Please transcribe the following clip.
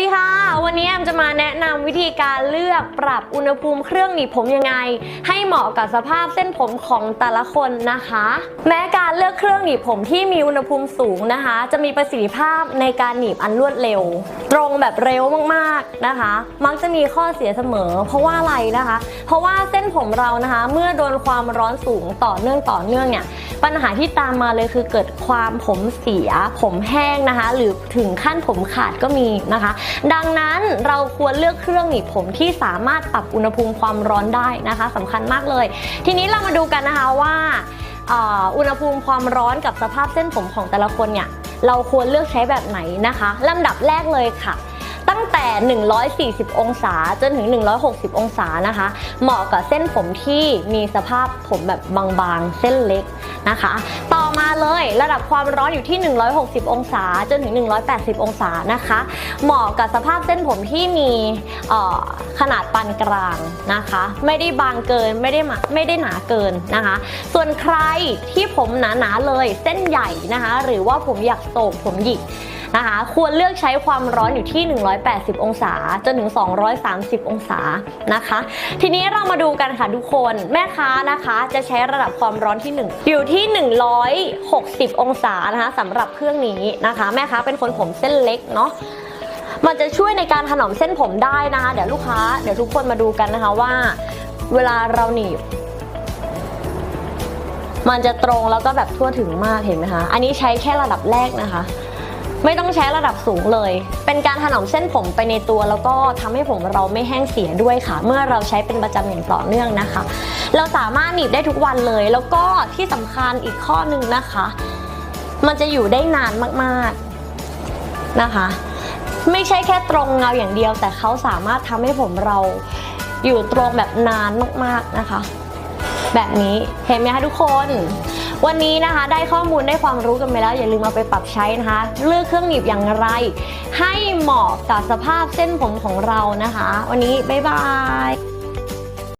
ดีค่ะ วันนี้แอมจะมาแนะนำวิธีการเลือกปรับอุณหภูมิเครื่องหนีบผมยังไง ให้เหมาะกับสภาพเส้นผมของแต่ละคนนะคะ แม้การเลือกเครื่องหนีบผมที่มีอุณหภูมิสูงนะคะ จะมีประสิทธิภาพในการหนีบอันรวดเร็ว ตรงแบบเร็วมากๆนะคะ มักจะมีข้อเสียเสมอ เพราะว่าอะไรนะคะ เพราะว่าเส้นผมเรานะคะ เมื่อโดนความร้อนสูงต่อเนื่องต่อเนื่องเนี่ยปัญหาที่ตามมาเลยคือเกิดความผมเสีย ผมแห้งนะคะ หรือถึงขั้นผมขาดก็มีนะคะดังนั้นเราควรเลือกเครื่องหนีบผมที่สามารถปรับอุณหภูมิความร้อนได้นะคะสำคัญมากเลย ทีนี้เรามาดูกันนะคะว่าอุณหภูมิความร้อนกับสภาพเส้นผมของแต่ละคนเนี่ยเราควรเลือกใช้แบบไหนนะคะลำดับแรกเลยค่ะ แต่ 140 องศาจนถึง 160 องศานะคะ เหมาะกับเส้นผมที่มีสภาพผมแบบบางๆ เส้นเล็กนะคะ ต่อมาเลยระดับความร้อนอยู่ที่ 160 องศาจนถึง 180 องศานะคะ เหมาะกับสภาพเส้นผมที่มีขนาดปานกลางนะคะ ไม่ได้บางเกินไม่ได้ไม่ได้หนาเกินนะคะ ส่วนใครที่ผมหนาๆเลยเส้นใหญ่นะคะ หรือว่าผมอยากโศกผมหยิก นะคะ ควรเลือกใช้ความร้อนอยู่ที่ 180 องศาจนถึง 230 องศานะคะ ทีนี้เรามาดูกันค่ะทุกคนแม่ค้านะคะจะใช้ระดับความร้อนที่ 1 อยู่ที่ 160 องศานะคะสำหรับเครื่องนี้นะคะ แม่ค้าเป็นคนผมเส้นเล็กเนาะมันจะช่วยในการถนอมเส้นผมได้นะคะ เดี๋ยวลูกค้าเดี๋ยวทุกคนมาดูกันนะคะว่า เวลาเราหนีบมันจะตรงแล้วก็แบบทั่วถึงมากเห็นไหมคะ อันนี้ใช้แค่ระดับแรกนะคะ ไม่ต้องใช้ระดับสูงเลย เป็นการถนอมเส้นผมไปในตัว แล้วก็ทำให้ผมเราไม่แห้งเสียด้วยค่ะ เมื่อเราใช้เป็นประจำอย่างต่อเนื่องนะคะ เราสามารถหนีบได้ทุกวันเลย แล้วก็ที่สำคัญอีกข้อหนึ่งนะคะ มันจะอยู่ได้นานมากๆนะคะ ไม่ใช่แค่ตรงเงาอย่างเดียว แต่เขาสามารถทำให้ผมเราอยู่ตรงแบบนานมากๆนะคะ แบบนี้เห็นไหมคะทุกคน วันนี้นะคะได้ข้อมูลได้ความรู้กันไปแล้ว อย่าลืมเอาไปปรับใช้นะคะ เลือกเครื่องหนีบอย่างไร ให้เหมาะกับสภาพเส้นผมของเรานะคะ วันนี้บ๊ายบาย